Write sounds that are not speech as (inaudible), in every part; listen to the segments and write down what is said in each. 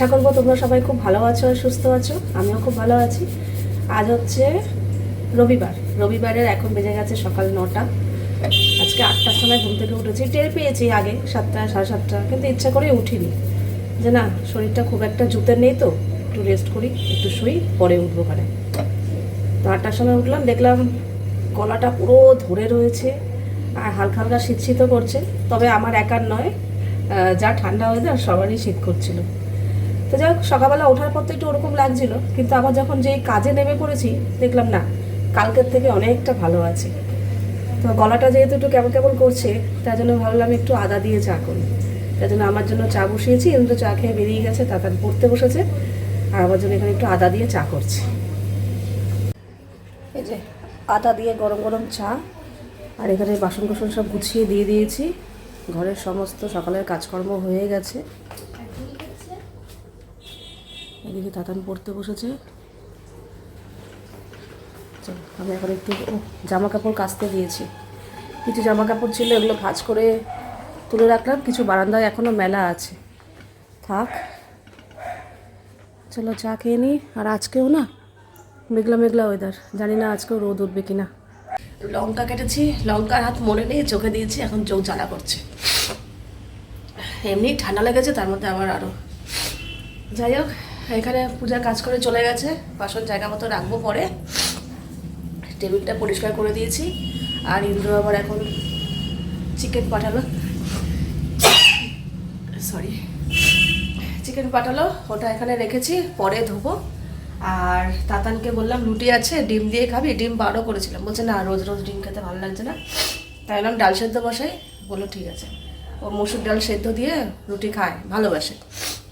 আশা করব তোমরা সবাই খুব ভালো আছো আর সুস্থ আছো। আমিও খুব ভালো আছি। আজ হচ্ছে রবিবার। রবিবারের এখন বেজে গেছে সকাল নটা। আজকে আটটার সময় ঘুম থেকে উঠেছি। টের পেয়েছি আগে সাতটা, সাড়ে সাতটা, কিন্তু ইচ্ছা করে উঠিনি। যে না, শরীরটা খুব একটা জুতের নেই তো, একটু রেস্ট করি, একটু শুই, পরে উঠবো পারে তো আটটার সময় উঠলাম, দেখলাম গলাটা পুরো ধরে রয়েছে আর হালকা হালকা শীত করছে। তবে আমার একার নয় যা ঠান্ডা ওয়েদার সবারই শীত করছিল। তো যাই হোক, সকালবেলা ওঠার পর তো একটু ওরকম লাগছিল, কিন্তু আবার যখন যেই কাজে নেমে পড়েছি, দেখলাম না, কালকের থেকে অনেকটা ভালো আছে। তো গলাটা যেহেতু একটু কেমন কেমন করছে, তার জন্য ভাবলাম একটু আদা দিয়ে চা করি। তার জন্য আমার জন্য চা বসিয়েছি, ইন্দ্র চা খেয়ে বেরিয়ে গেছে তাড়াতাড়ি পড়তে বসেছে, আর আমার জন্য এখানে একটু আদা দিয়ে চা করছি। এই যে, আদা দিয়ে গরম গরম চা, আর এখানে বাসন কোসন সব গুছিয়ে দিয়ে দিয়েছি। ঘরের সমস্ত সকালের কাজকর্ম হয়ে গেছে। এদিকে তাতান পড়তে বসেছে। আমি এখন একটু জামা কাপড় কাচতে দিয়েছি কিছু জামা কাপড় ছিল, এগুলো ভাঁজ করে তুলে রাখলাম। কিছু বারান্দায় এখনও মেলা আছে। থাক, চলো চা খেয়ে নিই আর আজকেও না, মেঘলা মেঘলা ওয়েদার জানি না আজকেও রোদ উঠবে কিনা। লঙ্কা কেটেছি, লঙ্কার হাত মনে নেই চোখে দিয়েছি, এখন চোখ জ্বালা করছে। এমনি ঠান্ডা লেগেছে, তার মধ্যে আবার আরও যাই হোক এখানে পূজার কাজ করে চলে গেছে। বাসন জায়গা মতো রাখব পরে। টেবিলটা পরিষ্কার করে দিয়েছি। আর ইন্দ্র আবার এখন চিকেন পাঠালো। সরি চিকেন পাঠালো, ওটা এখানে রেখেছি, পরে ধোবো। আর তাতানকে বললাম, রুটি আছে, ডিম দিয়ে খাবি। ডিম বারো করেছিলাম। বলছে, না, রোজ রোজ ডিম খেতে ভালো লাগছে না। তাই বললাম, ডাল সেদ্ধ বসাই? বলল, ঠিক আছে। ও মসুর ডাল সেদ্ধ দিয়ে রুটি খায়, ভালোবাসে।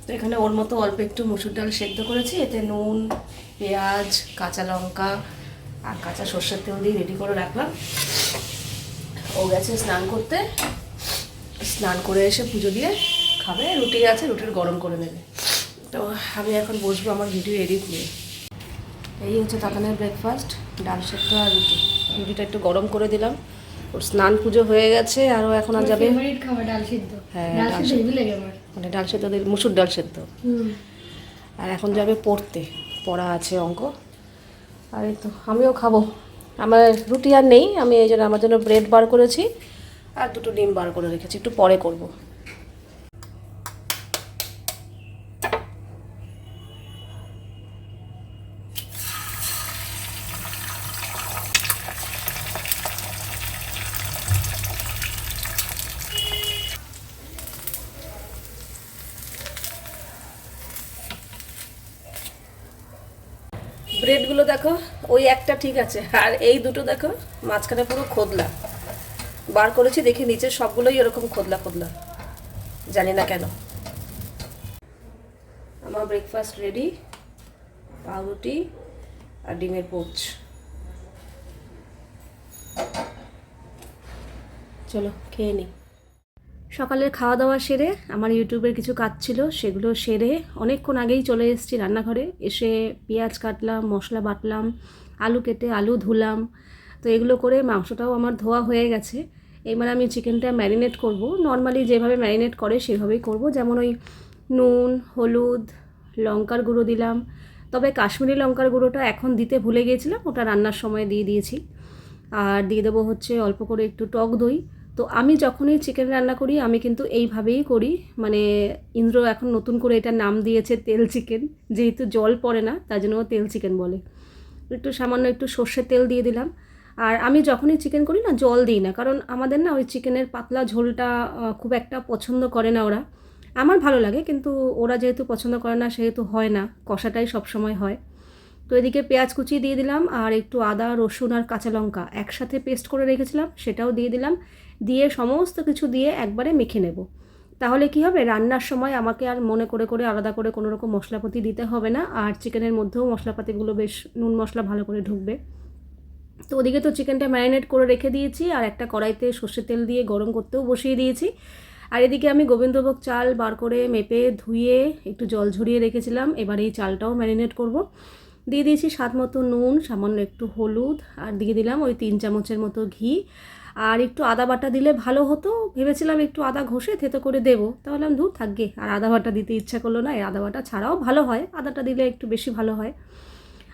তো এখানে ওর মতো অল্প একটু মুসুর ডাল সেদ্ধ করেছি। এতে নুন পেঁয়াজ কাঁচা লঙ্কা আর কাঁচা সর্ষের তেল দিয়ে রেডি করে রাখলাম। ও গেছে স্নান করতে। স্নান করে এসে পুজো দিয়ে খাবে। রুটি আছে রুটির গরম করে নেবে। তো আমি এখন বসবো আমার ভিডিও এডিট নিয়ে। এই হচ্ছে তাতানের ব্রেকফাস্ট ডাল সেদ্ধ আর রুটি। রুটিটা একটু গরম করে দিলাম। ওর স্নান পুজো হয়ে গেছে আরও এখন আর যাবে। খাবার ডাল সেদ্ধ। হ্যাঁ, ডাল সিদ্ধ আমার। মানে ডাল সেদ্ধ দিল মুসুর ডাল সেদ্ধ। আর এখন যাবে পড়তে পড়া আছে অঙ্ক। আর এই তো আমিও খাব। আমার রুটি আর নেই আমি এই জন্য আমার জন্য ব্রেড বার করেছি আর দুটো ডিম বার করে রেখেছি একটু পরে করব। ব্রেডগুলো দেখো, ওই একটা ঠিক আছে। আর এই দুটো দেখো, মাঝখানে পুরো খোদলা। বার করেছি, দেখি নিচের সবগুলোই এরকম খোদলা খোদলা। জানি না কেন। আমার ব্রেকফাস্ট রেডি পাউরুটি আর ডিমের পোচ। চলো, খেয়ে নিই সকালের খাওয়া দাওয়া সেরে আমার ইউটিউবের কিছু কাজ ছিল, সেগুলো সেরে অনেকক্ষণ আগেই চলে এসেছি রান্নাঘরে। এসে পেঁয়াজ কাটলাম, মশলা বাটলাম, আলু কেটে আলু ধুলাম, তো এগুলো করে মাংসটাও আমার ধোয়া হয়ে গেছে। এবার আমি চিকেনটা ম্যারিনেট করব। নর্মালি যেভাবে ম্যারিনেট করে সেভাবেই করব। যেমন ওই নুন, হলুদ, লঙ্কার গুঁড়ো দিলাম। তবে কাশ্মীরি লঙ্কার গুঁড়োটা এখন দিতে ভুলে গিয়েছিলাম, ওটা রান্নার সময় দিয়ে দিয়েছি। আর দিয়ে দেবো হচ্ছে অল্প করে একটু টক দই। তো আমি যখনই চিকেন রান্না করি, আমি কিন্তু এইভাবেই করি। মানে ইন্দ্র এখন নতুন করে এটা নাম দিয়েছে, তেল চিকেন যেহেতু জল পড়ে না, তার জন্য তেল চিকেন বলে। একটু সামান্য একটু সর্ষের তেল দিয়ে দিলাম। আর আমি যখনই চিকেন করি না, জল দিই না। কারণ আমাদের না ওই চিকেনের পাতলা ঝোলটা খুব একটা পছন্দ করে না ওরা। আমার ভালো লাগে, কিন্তু ওরা যেহেতু পছন্দ করে না, সেহেতু হয় না। কষাটাই সবসময় হয়। তো এদিকে পেঁয়াজ কুচি দিয়ে দিলাম, আর একটু আদা, রসুন আর কাঁচা লঙ্কা একসাথে পেস্ট করে রেখেছিলাম, সেটাও দিয়ে দিলাম। দিয়ে সমস্ত কিছু দিয়ে একবারে মেখে নেব। তাহলে কি হবে? রান্নার সময় আমাকে আর মনে করে করে আলাদা করে কোনো রকম মশলাপাতি দিতে হবে না। আর চিকেনের মধ্যেও মশলাপাতিগুলো বেশ নুন মশলা ভালো করে ঢুকবে। তো ওদিকে তো চিকেনটা ম্যারিনেট করে রেখে দিয়েছি আর একটা কড়াইতে সর্ষের তেল দিয়ে গরম করতেও বসিয়ে দিয়েছি। আর এদিকে আমি গোবিন্দভোগ চাল বার করে মেপে ধুয়ে একটু জল ঝরিয়ে রেখেছিলাম। এবার এই চালটাও ম্যারিনেট করব। দিয়ে দিয়েছি স্বাদ মতো নুন, সামান্য একটু হলুদ আর দিয়ে দিলাম ওই তিন চামচের মতো ঘি। আর একটু আদা বাটা দিলে ভালো হতো। ভেবেছিলাম একটু আদা ঘষে থেতো করে দেবো। তাহলে আমি দূর থাকবে আর আদা বাটা দিতে ইচ্ছা করল না। এই আদা বাটা ছাড়াও ভালো হয়। আদাটা দিলে একটু বেশি ভালো হয়।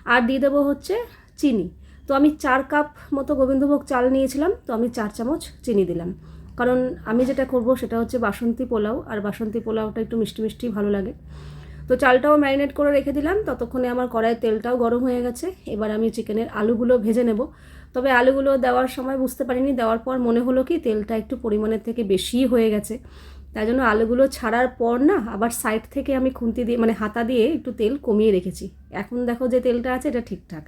আর দিয়ে দেবো হচ্ছে চিনি। তো আমি চার কাপ মতো গোবিন্দভোগ চাল নিয়েছিলাম। তো আমি চার চামচ চিনি দিলাম। কারণ আমি যেটা করব সেটা হচ্ছে বাসন্তী পোলাও। আর বাসন্তী পোলাওটা একটু মিষ্টি মিষ্টি ভালো লাগে। তো চালটাও ম্যারিনেট করে রেখে দিলাম। ততক্ষণে আমার কড়াইয়ের তেলটাও গরম হয়ে গেছে। এবার আমি চিকেনের আলুগুলো ভেজে নেব। তবে আলুগুলো দেওয়ার সময় বুঝতে পারিনি। দেওয়ার পর মনে হলো কি, তেলটা একটু পরিমাণের থেকে বেশিই হয়ে গেছে। তাই জন্য আলুগুলো ছাড়ার পর না, আবার সাইড থেকে আমি খুন্তি দিয়ে মানে হাতা দিয়ে একটু তেল কমিয়ে রেখেছি। এখন দেখো যে তেলটা আছে, এটা ঠিকঠাক।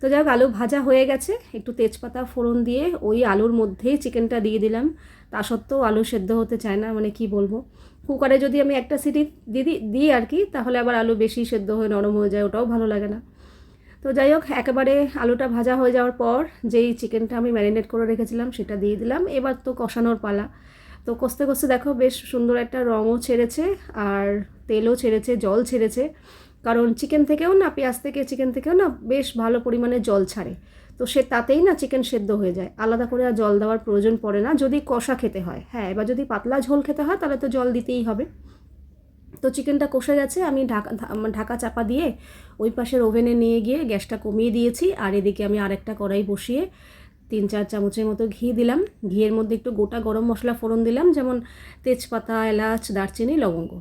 তো যাই হোক, আলু ভাজা হয়ে গেছে। একটু তেজপাতা ফোড়ন দিয়ে ওই আলুর মধ্যেই চিকেনটা দিয়ে দিলাম। তা সত্ত্বেও আলু সেদ্ধ হতে চায় না মানে কি বলব। কুকারে যদি আমি একটা সিটি দিয়ে দিই দিই আর কি, তাহলে আবার আলু বেশি সেদ্ধ হয়ে নরম হয়ে যায়, ওটাও ভালো লাগে না। তো যাই হোক, একেবারে আলুটা ভাজা হয়ে যাওয়ার পর যেই চিকেনটা আমি ম্যারিনেট করে রেখেছিলাম, সেটা দিয়ে দিলাম। এবার তো কষানোর পালা। তো কষতে কষতে দেখো বেশ সুন্দর একটা রঙও ছেড়েছে আর তেলও ছেড়েছে, জল ছেড়েছে। কারণ চিকেন থেকেও না, পেঁয়াজ থেকে চিকেন থেকেও না বেশ ভালো পরিমাণে জল ছাড়ে। তো সে তাতেই না চিকেন সেদ্ধ হয়ে যায়। আলাদা করে আর জল দেওয়ার প্রয়োজন পড়ে না, যদি কষা খেতে হয়। হ্যাঁ এবার যদি পাতলা ঝোল খেতে হয়, তাহলে তো জল দিতেই হবে। তো চিকেনটা কষে গেছে, আমি ঢাকা ঢাকা চাপা দিয়ে ওই পাশের ওভেনে নিয়ে গিয়ে গ্যাসটা কমিয়ে দিয়েছি, আর এদিকে আমি আরেকটা কড়াই বসিয়ে তিন চার চামচের মতো ঘি দিলাম। ঘিয়ের মধ্যে একটু গোটা গরম মশলা ফোড়ন দিলাম, যেমন তেজপাতা, এলাচ, দারচিনি, লবঙ্গ।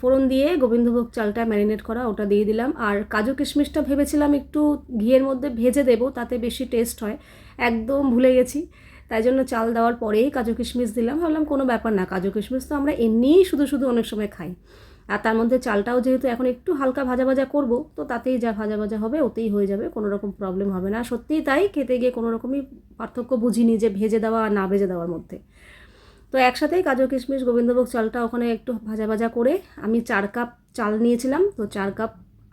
ফোড়ন দিয়ে গোবিন্দভোগ চালটা ম্যারিনেট করা ওটা দিয়ে দিলাম, আর কাজু কিশমিশটা ভেবেছিলাম একটু ঘিয়ের মধ্যে ভেজে দেবো, তাতে বেশি টেস্ট হয়, একদম ভুলে গেছি। তাই জন্য চাল দেওয়ার পরেই কাজু কিশমিশ দিলাম, ভাবলাম কোনো ব্যাপার না, কাজু কিশমিশ তো আমরা এমনিই শুধু শুধু অনেক সময় খাই। আর তার মধ্যে চালটাও যেহেতু এখন একটু হালকা ভাজা ভাজা করব, তো তাতেই যা ভাজা ভাজা হবে ওতেই হয়ে যাবে, কোনো রকম প্রবলেম হবে না। সত্যিই তাই, খেতে গিয়ে কোনো রকমই পার্থক্য বুঝিনি যে ভেজে দেওয়া আর না ভেজে দেওয়ার মধ্যে। তো একসাথেই কাজু, কিশমিশ, গোবিন্দভোগ চালটা ওখানে একটু ভাজা ভাজা করে আমি চার কাপ চাল নিয়েছিলাম, তো চার কাপ,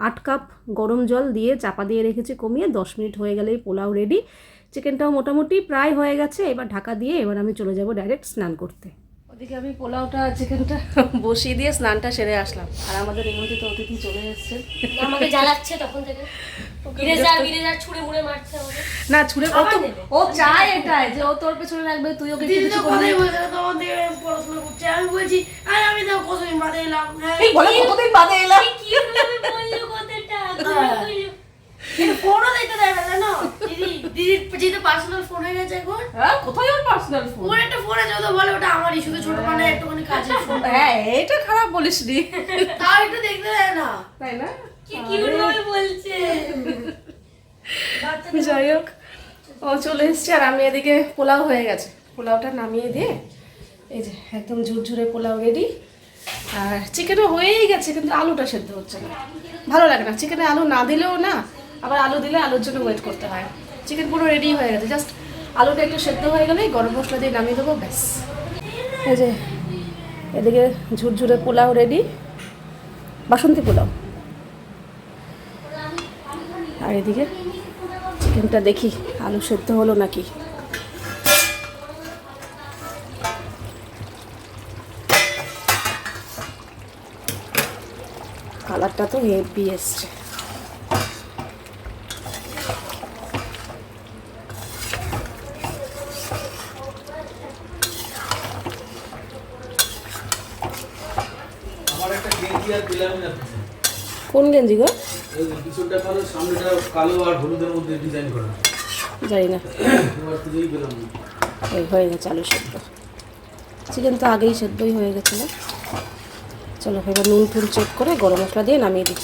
আট কাপ গরম জল দিয়ে চাপা দিয়ে রেখেছি কমিয়ে, দশ মিনিট হয়ে গেলেই পোলাও রেডি চিকেনটাও মোটামুটি প্রায় হয়ে গেছে, এবার ঢাকা দিয়ে এবার আমি চলে যাব ডাইরেক্ট স্নান করতে। ওদিকে আমি পোলাওটা চিকেনটা বসিয়ে দিয়ে স্নানটা সেরে আসলাম। আর আমাদের নিমন্ত্রিত অতিথি চলে এসছে। আমাকে জ্বালাচ্ছে তখন থেকে। না ছুড়ে ও ও চায় এটাই যে ও তোর পেছনে রাখবে তুই ওকে কিছু করবি পড়াশোনা করছে। আমি বলছি আর আমি তো কতদিন বাদে এলাম? এই বলে কতদিন বাদে এলাম? কি বলল কথাটা? ঘুরে বলল কিন্তু ফোনও দেখতে দেয় না জানো? দিদি দিদির যেহেতু পার্সোনাল ফোন হয়ে গেছে এখন। হ্যাঁ কোথায় ওর পার্সোনাল ফোন ওর একটা ফোন আছে তো বলে ওটা আমারই শুধু ছোট মানে একটুখানি কাজের ফোন হ্যাঁ এটা খারাপ বলিসনি তাও একটু দেখতে দেয় না। তাই না? কি কিউট ভাবে বলছে। যাই হোক ও চলে এসছে আর আমি এদিকে পোলাও হয়ে গেছে। পোলাওটা নামিয়ে দিয়ে এই যে একদম ঝুরঝুরে পোলাও রেডি আর চিকেনও হয়েই গেছে কিন্তু আলুটা সেদ্ধ হচ্ছে না। ভালো লাগে না চিকেনে আলু না দিলেও না আবার আলু দিলে আলুর জন্য ওয়েট করতে হয়। চিকেন পুরো রেডি হয়ে গেছে। জাস্ট আলুটা একটু সেদ্ধ হয়ে গেলেই গরম মশলা দিয়ে নামিয়ে দেবো, ব্যাস। এই যে, এদিকে ঝুরঝুরে পোলাও রেডি বাসন্তী পোলাও। আর এদিকে চিকেনটা দেখি, আলু সেদ্ধ হলো নাকি। কালারটা তো হেভি এসছে আমার একটা গেঞ্জি আর বিলামিন আছে কোন গেঞ্জি গো? জানি না। হয়ে গেছে আলু সেদ্ধ। চিকেন তো আগেই সেদ্ধই হয়ে গেছিল। চলো এবার নুন টুন চেক করে গরম মশলা দিয়ে নামিয়ে দিই।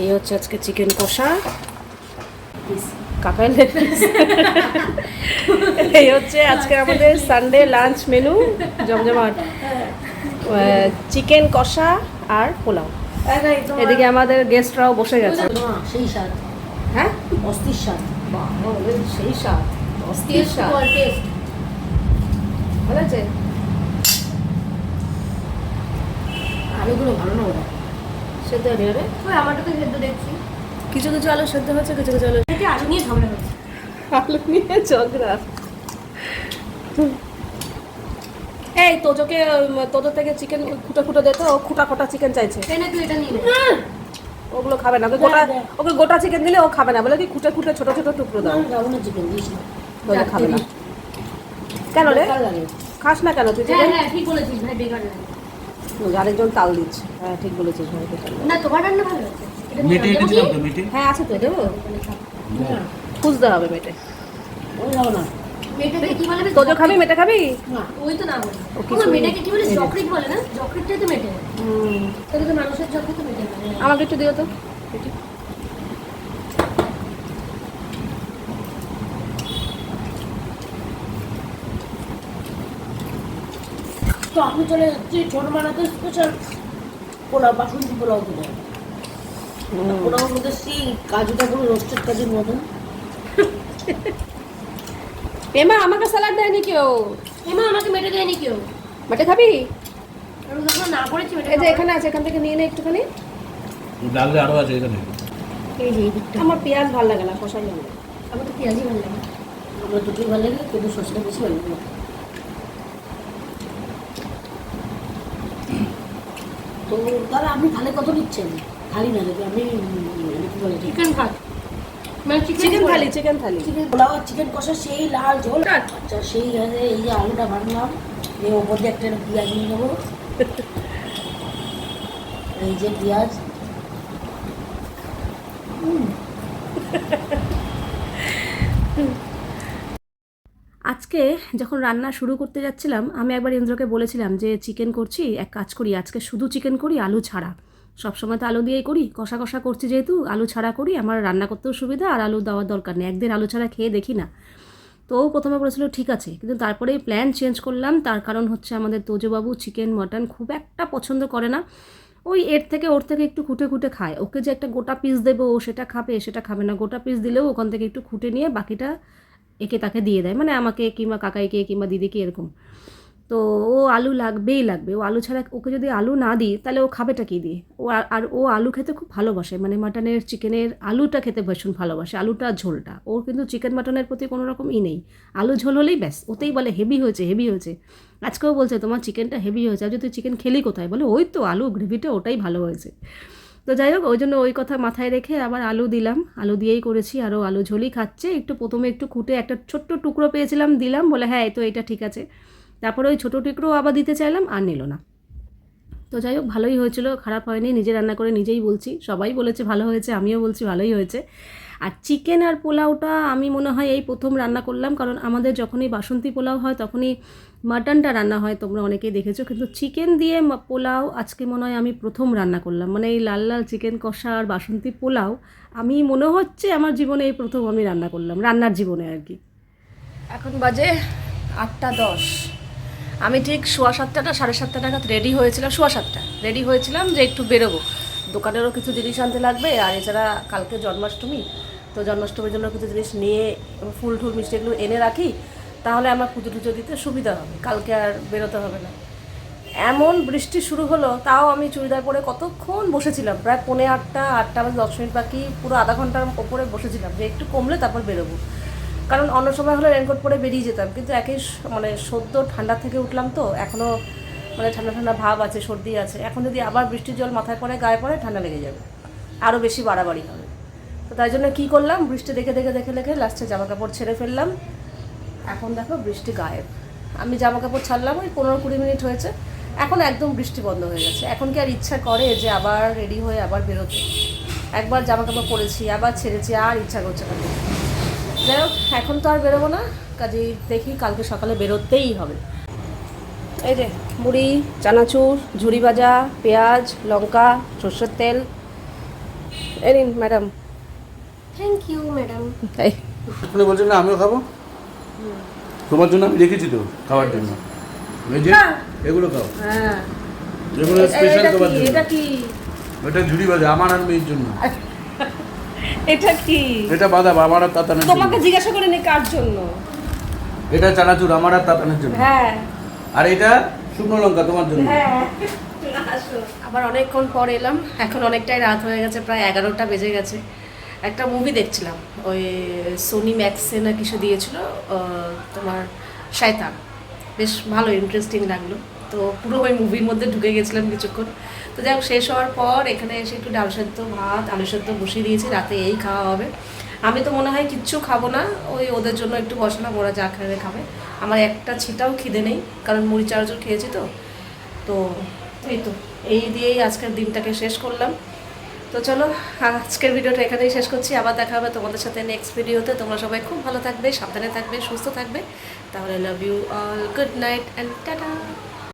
এই হচ্ছে আজকে চিকেন কষা। কাকাই এই হচ্ছে আজকে আমাদের সানডে লাঞ্চ মেনু জমজমাট। চিকেন কষা আর পোলাও। এদিকে আমাদের গেস্টরাও বসে গেছে। সেই স্বাদ। হ্যাঁ? অস্থির স্বাদ। সেই স্বাদ। অস্থির স্বাদ। ভালো আছে? আলুগুলো ভালো না ওরা? সেদ্ধ হয়নি রে ওই আমারটা তো সেদ্ধ দেখছি। কিছু কিছু আলু সেদ্ধ হচ্ছে কিছু কিছু আলু আলু নিয়ে ঝগড়া হচ্ছে। আলু নিয়ে ঝগড়া। এই তোজোকে তোজো থেকে চিকেন খুঁটো খুঁটো দে তো ও খুঁটা খুঁটা চিকেন চাইছে। তাই না তুই এটা নিয়ে। ওগুলো খাবে না ওকে গোটা ওকে গোটা চিকেন দিলে ও খাবে না বলে কি খুঁটে খুঁটে ছোট ছোট টুকরো দাও। না চিকেন দিস না। বলে খাবে না। কেন রে? খাস না কেন তুই হ্যাঁ? হ্যাঁ ঠিক বলেছিস ভাই বেকার আরেকজন তাল দিচ্ছে। হ্যাঁ ঠিক বলেছিস ভাই না তোমার রান্না ভালো আছে এটা মেটে এনেছিলাম তো মেটে। হ্যাঁ আছে তো দেবো। খুঁজতে হবে মেটে। ওই না। মেয়েটাকে কি বলে? তোজো খাবি মেটে খাবি? না ওই তো না বলি। মেয়েটাকে কি বলে? এই বলে না? জকরিটটাই তো মেটে তাহলে তো মানুষের জকরিট তো মেটে আমাকে একটু দিও তো। তো আমি চলে যাচ্ছি ছোট বানাতে স্পেশাল পোলাও বাসন্তী পোলাও কিনে। পোলাও মধ্যে সেই কাজুটা পুরো রোস্টেড কাজুর মতন। (laughs) এমা আমাকে স্যালাড দেয়নি কেউ? এমা আমাকে মেটে দেয়নি কেউ? মেটে খাবি? আমি যখন না করেছি এই যে এখানে আছে এখান থেকে নিয়ে নে একটুখানি। লাগলে আরও আছে এখানে। এই যে আমার পেঁয়াজ ভালো লাগে না কষাই লাগে আমার তো পেঁয়াজই ভালো লাগে আমার দুটোই ভালো লাগে কিন্তু সসটা বেশি ভালো লাগে তো তাহলে আপনি থালে কত নিচ্ছেন? থালি না নাকি আমি উম, কি বলে চিকেন ভাত। মানে chicken chicken thali chicken thali. Chicken pulao chicken কষা সেই লাল ঝোল। আচ্ছা সেই এই যে আলুটা ভাঙলাম এই ওপর দিয়ে একটা পেঁয়াজ নিয়ে নেব। (laughs) এই যে পেঁয়াজ। আজকে যখন রান্না শুরু করতে যাচ্ছিলাম আমি একবার ইন্দ্রকে বলেছিলাম যে চিকেন করছি এক কাজ করি আজকে শুধু চিকেন করি আলু ছাড়া। সবসময় তো আলু দিয়েই করি, কষা কষা করছি যেহেতু, আলু ছাড়া করি, আমার রান্না করতেও সুবিধা আর আলু দেওয়ার দরকার নেই। একদিন আলু ছাড়া খেয়ে দেখি না। তো ও প্রথমে বলেছিল, ঠিক আছে। কিন্তু তারপরেই প্ল্যান চেঞ্জ করলাম। তার কারণ হচ্ছে আমাদের তোজবাবু চিকেন মটন খুব একটা পছন্দ করে না। ওই এর থেকে, ওর থেকে একটু খুঁটে খুঁটে খায়। ওকে যে একটা গোটা পিস দেবো, ও সেটা খাবে সেটা খাবে না। গোটা পিস দিলেও ওখান থেকে একটু খুঁটে নিয়ে বাকিটা একে তাকে দিয়ে দেয়। মানে আমাকে কিংবা কাকাইকে কিংবা দিদিকে এরকম। তো ও আলু লাগবেই লাগবে। ও আলু ছাড়া ওকে যদি আলু না দিই, তাহলে ও খাবেটা কী দিয়ে? ও আর- ও আলু খেতে খুব ভালোবাসে মানে মাটনের, চিকেনের আলুটা খেতে ভীষণ ভালোবাসে, আলুটা ঝোলটা। ওর কিন্তু চিকেন মাটনের প্রতি কোনো রকম ই নেই। আলু ঝোল হলেই ব্যাস, ওতেই বলে হেভি হয়েছে হেভি হয়েছে। আজকেও বলছে, তোমার চিকেনটা হেভি হয়েছে, আর যদি চিকেন খেলি কোথায়? বলে, ওই তো আলু, গ্রেভিটা ওটাই ভালো হয়েছে। তো যাই হোক, ওই জন্য ওই কথা মাথায় রেখে আবার আলু দিলাম। আলু দিয়েই করেছি, আরও আলু ঝোলই খাচ্ছে। একটু প্রথমে একটু খুঁটে একটা ছোট্ট টুকরো পেয়েছিলাম, দিলাম। বলে হ্যাঁ তো এটা ঠিক আছে। তারপরে ওই ছোটো টুকরো আবার দিতে চাইলাম, আর নিল না। তো যাই হোক, ভালোই হয়েছিল, খারাপ হয়নি, নিজে রান্না করে নিজেই বলছি। সবাই বলেছে ভালো হয়েছে, আমিও বলছি ভালোই হয়েছে। আর চিকেন আর পোলাওটা আমি মনে হয় এই প্রথম রান্না করলাম, কারণ আমাদের যখনই বাসন্তী পোলাও হয়, তখনই মাটনটা রান্না হয়, তোমরা অনেকেই দেখেছ। কিন্তু চিকেন দিয়ে পোলাও আজকে মনে হয় আমি প্রথম রান্না করলাম। মানে এই লাল লাল চিকেন কষা আর বাসন্তী পোলাও, আমি মনে হচ্ছে আমার জীবনে এই প্রথম আমি রান্না করলাম, রান্নার জীবনে আর কি। এখন বাজে আটটা দশ। আমি ঠিক সোয়া সাতটাটা সাড়ে সাতটা নাগাদ রেডি হয়েছিলাম, সোয়া সাতটা। রেডি হয়েছিলাম যে একটু বেরোবো। দোকানেরও কিছু জিনিস আনতে লাগবে, আর এছাড়া কালকে জন্মাষ্টমী, তো জন্মাষ্টমীর জন্য কিছু জিনিস নিয়ে ফুল টুল মিষ্টি এগুলো এনে রাখি, তাহলে আমার পুজো টুজো দিতে সুবিধা হবে। কালকে আর বেরোতে হবে না। এমন বৃষ্টি শুরু হলো, তাও আমি চুড়িদার পরে কতক্ষণ বসেছিলাম? প্রায় পৌনে আটটা আটটা বাজে দশ মিনিট বাকি, পুরো আধা ঘণ্টার ওপরে বসেছিলাম। যে একটু কমলে তারপর বেরোবো। কারণ অন্য সময় হলে রেনকোট পরে বেরিয়ে যেতাম। কিন্তু একই মানে সদ্য ঠান্ডা থেকে উঠলাম তো এখনও মানে ঠান্ডা ঠান্ডা ভাব আছে, সর্দি আছে। এখন যদি আবার বৃষ্টির জল মাথায় পড়ে, গায়ে পড়ে, ঠান্ডা লেগে যাবে। আরও বেশি বাড়াবাড়ি হবে। তো তাই জন্য কী করলাম? বৃষ্টি দেখে দেখে দেখে দেখে লাস্টে জামা কাপড় ছেড়ে ফেললাম। এখন দেখো বৃষ্টি গায়েব। আমি জামা কাপড় ছাড়লাম, ওই পনেরো কুড়ি মিনিট হয়েছে। এখন একদম বৃষ্টি বন্ধ হয়ে গেছে। এখন কি আর ইচ্ছা করে যে আবার রেডি হয়ে আবার বেরোতে? একবার জামা কাপড় পরেছি, আবার ছেড়েছি, আর ইচ্ছা করছে না। যাই হোক এখন তো আর বেরোবো না। কাজেই দেখি কালকে সকালে বেরোতেই হবে। এই যে মুড়ি চানাচুর ঝুড়ি ভাজা পেঁয়াজ লঙ্কা সর্ষের তেল। এই নিন ম্যাডাম। Thank you madam. তাই আপনি বলছেন না আমিও খাব? তোমার জন্য আমি রেখেছি তো খাওয়ার জন্য। এই যে এগুলো খাও। হ্যাঁ। এগুলো স্পেশাল তোমার জন্য। এটা কি? এটা ঝুড়ি ভাজা আমার আর মেয়ের জন্য। এটা কি? এটা বাদাম আমার আর তাতানের জন্য। তোমাকে জিজ্ঞাসা করে করিনি কার জন্য? এটা চানাচুর আমার আর তাতানের জন্য। হ্যাঁ। আর এটা শুকনো লঙ্কা তোমার জন্য। হ্যাঁ। আবার অনেকক্ষণ পর এলাম এখন অনেকটাই রাত হয়ে গেছে প্রায় এগারোটা বেজে গেছে। একটা মুভি দেখছিলাম ওই সোনি ম্যাক্সে না কিছু দিয়েছিল তোমার শয়তান। বেশ ভালো ইন্টারেস্টিং লাগল। তো পুরো ওই মুভির মধ্যে ঢুকে গেছিলাম কিছুক্ষণ। তো যাই হোক, শেষ হওয়ার পর এখানে এসে একটু ডাল সেদ্ধ ভাত, আলু সেদ্ধ বসিয়ে দিয়েছি, রাতে এই খাওয়া হবে। আমি তো মনে হয় কিচ্ছু খাব না, ওই ওদের জন্য একটু বসালাম ওরা যা খাবে খাবে। আমার একটা ছিটাও খিদে নেই, কারণ মুড়ি চারজন খেয়েছি তো। তো এই তো, এই দিয়েই আজকের দিনটাকে শেষ করলাম। তো চলো, আজকের ভিডিওটা এখানেই শেষ করছি। আবার দেখা হবে তোমাদের সাথে নেক্সট ভিডিওতে তোমরা সবাই খুব ভালো থাকবে, সাবধানে থাকবে, সুস্থ থাকবে। তাহলে love you all good night and tata